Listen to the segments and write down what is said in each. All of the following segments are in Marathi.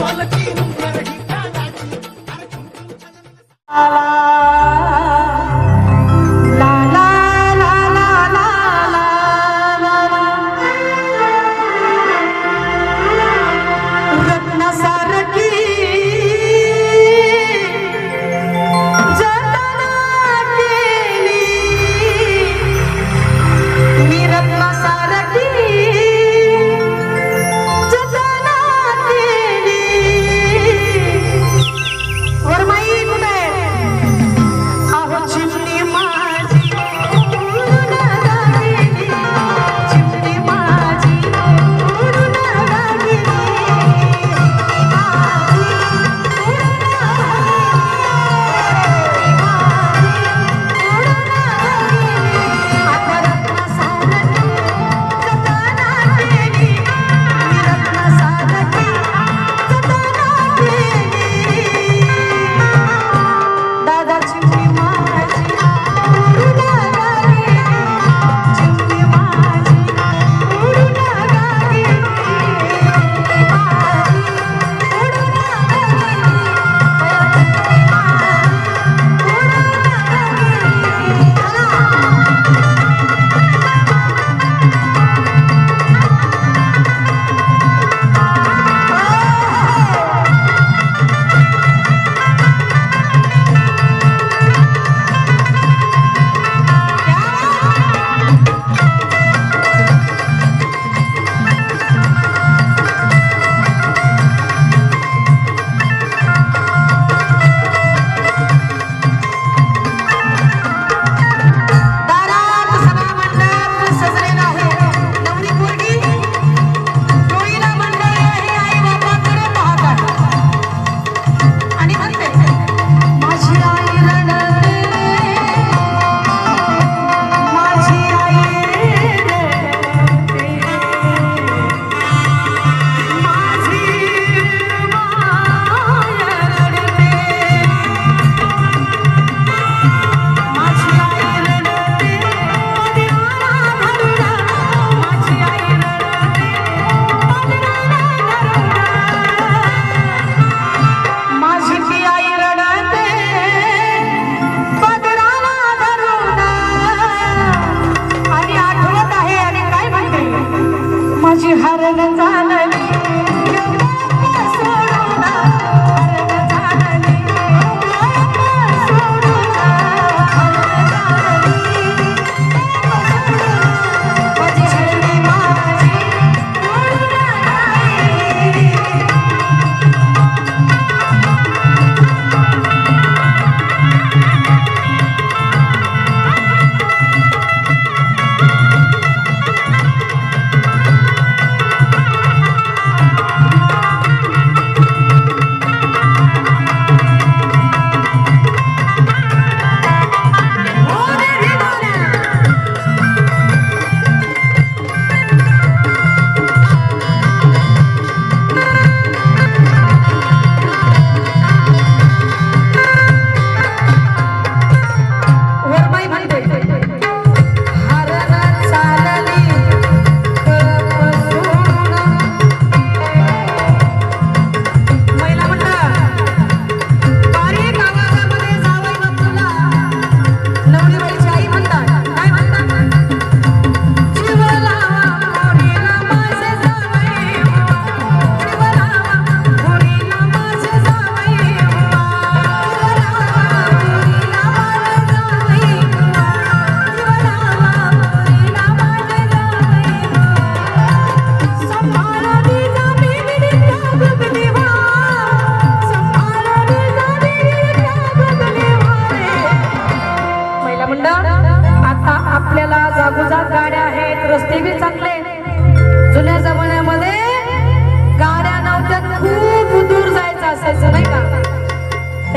la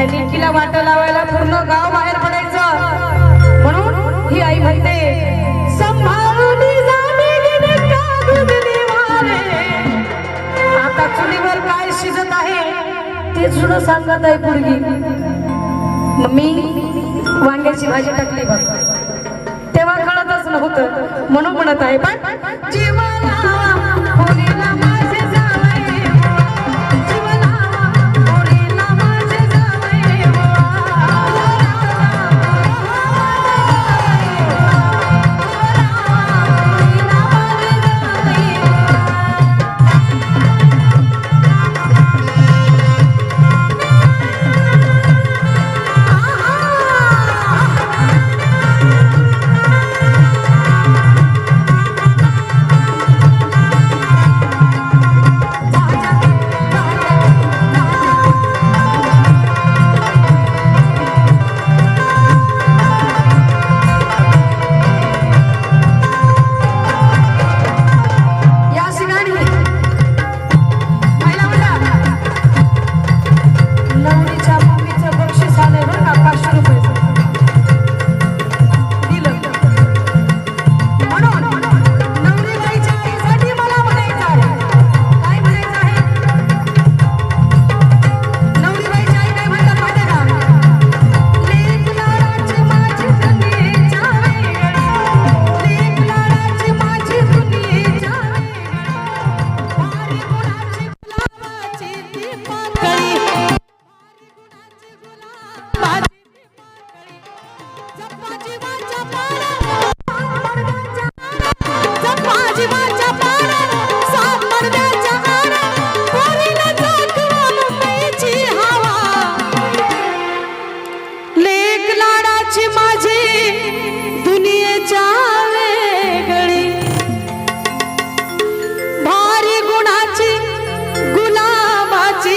त्या वाट लावायला पूर्ण गाव बाहेर पडायचं. म्हणून ही आई म्हणते सांभाळून आता चुलीवर काय शिजत आहे ते सुद्धा सांगत आहे पूर्वी मी वांग्याची भाजी टाकली तेव्हा कळतच नव्हतं. म्हणून म्हणत आहे पण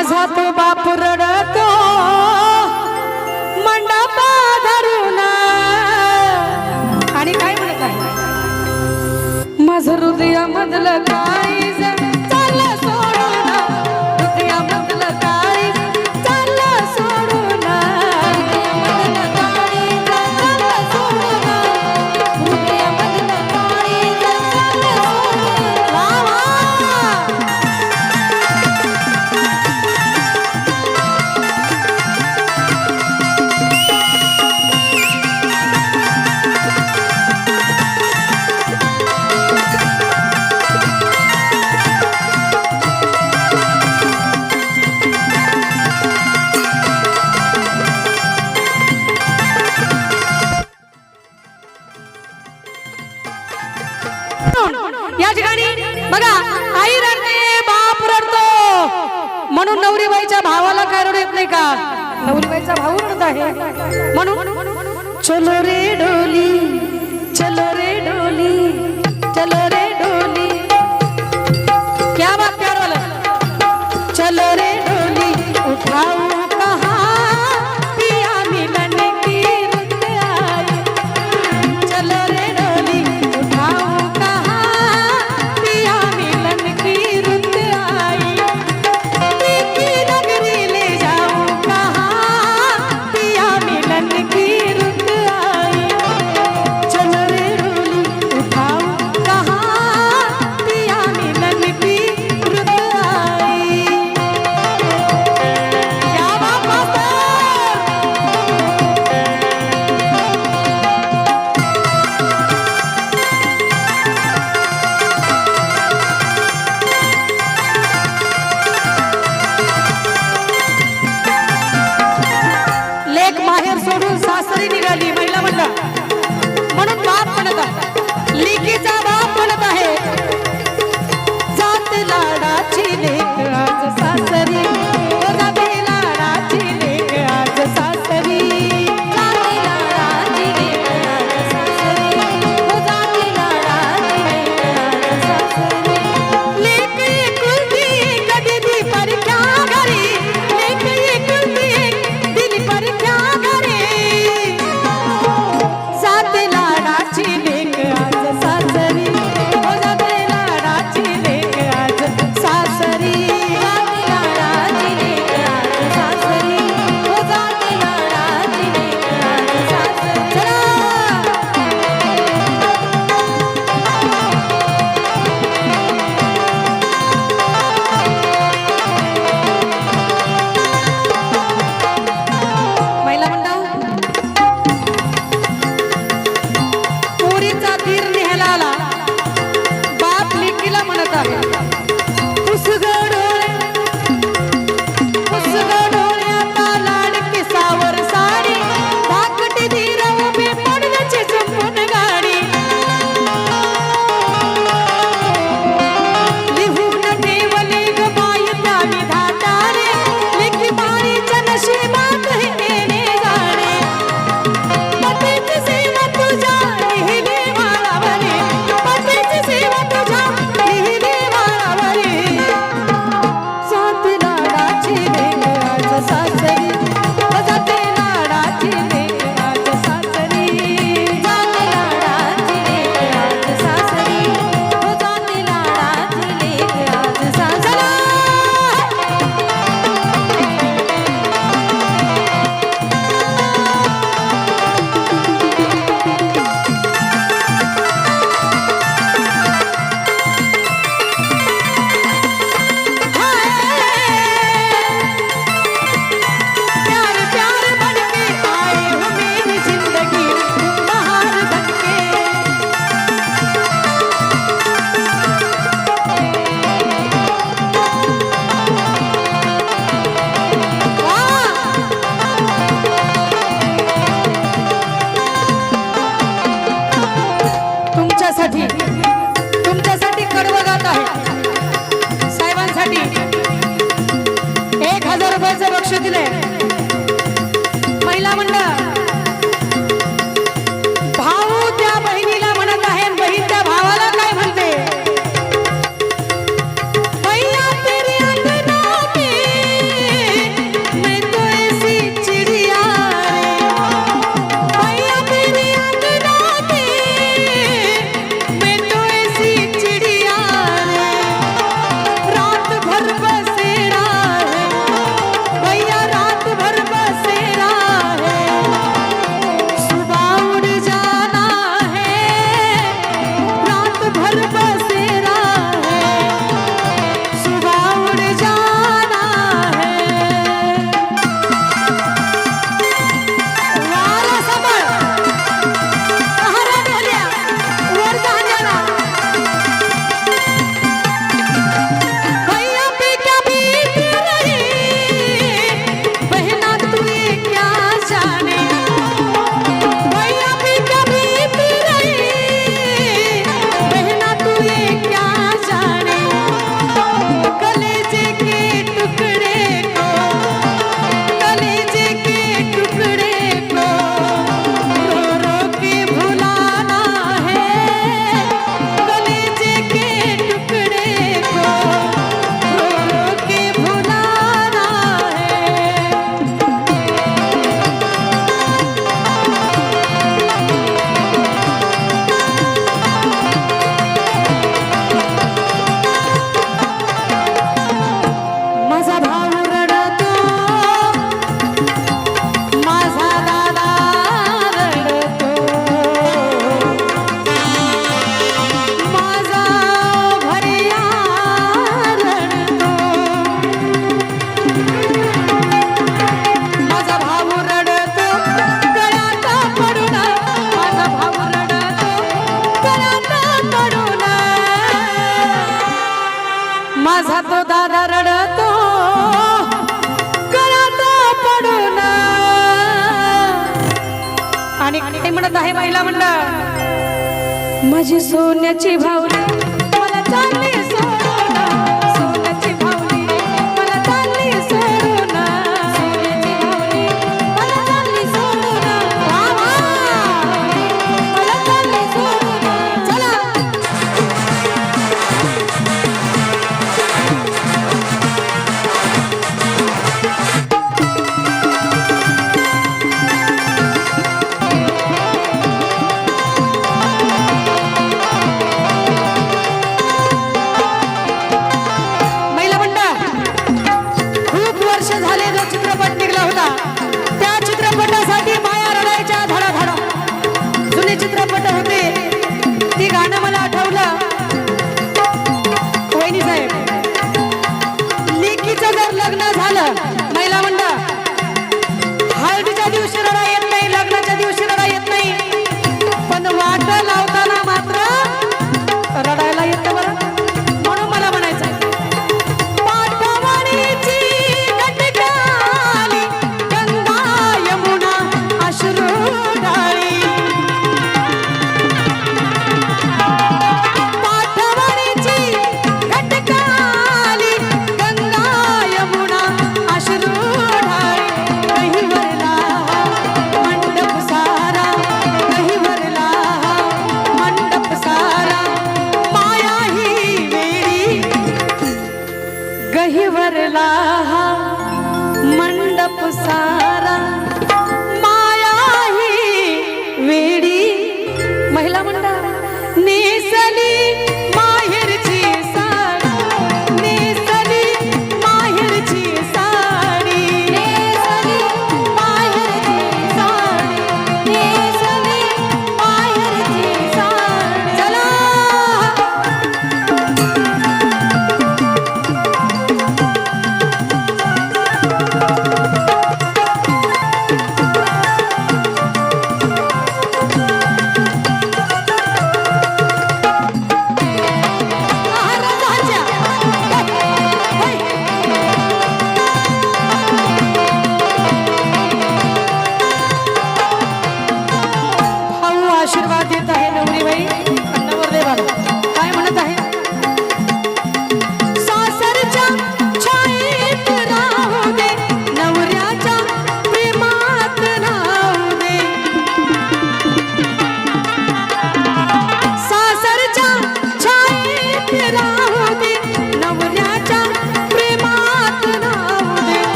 माझा तो बाप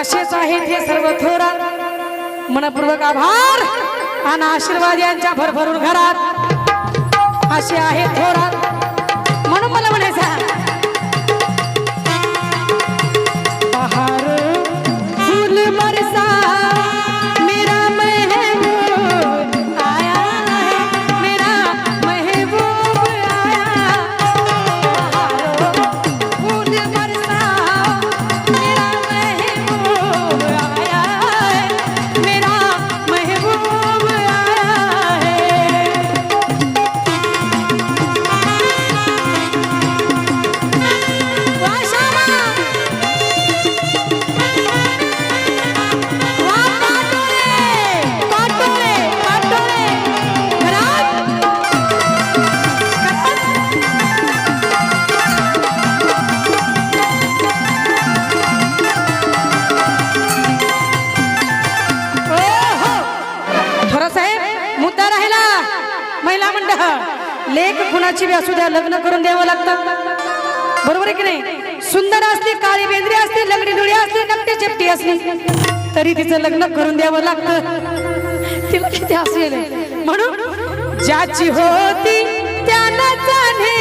असेच आहेत हे सर्व थोरात मनपूर्वक आभार आणि आशीर्वाद यांच्या भरभरून घरात. असे आहेत थोरात म्हणून मला म्हणायचं बहार फूल बरसा बरोबर आहे की नाही? सुंदर असली काळी बेंद्री असली लंगडी लुळी असली नकटी चिपटी असली तरी तिचं लग्न करून द्यावं लागतं. तिला किती असेल म्हणून ज्याची होती त्याला जाणे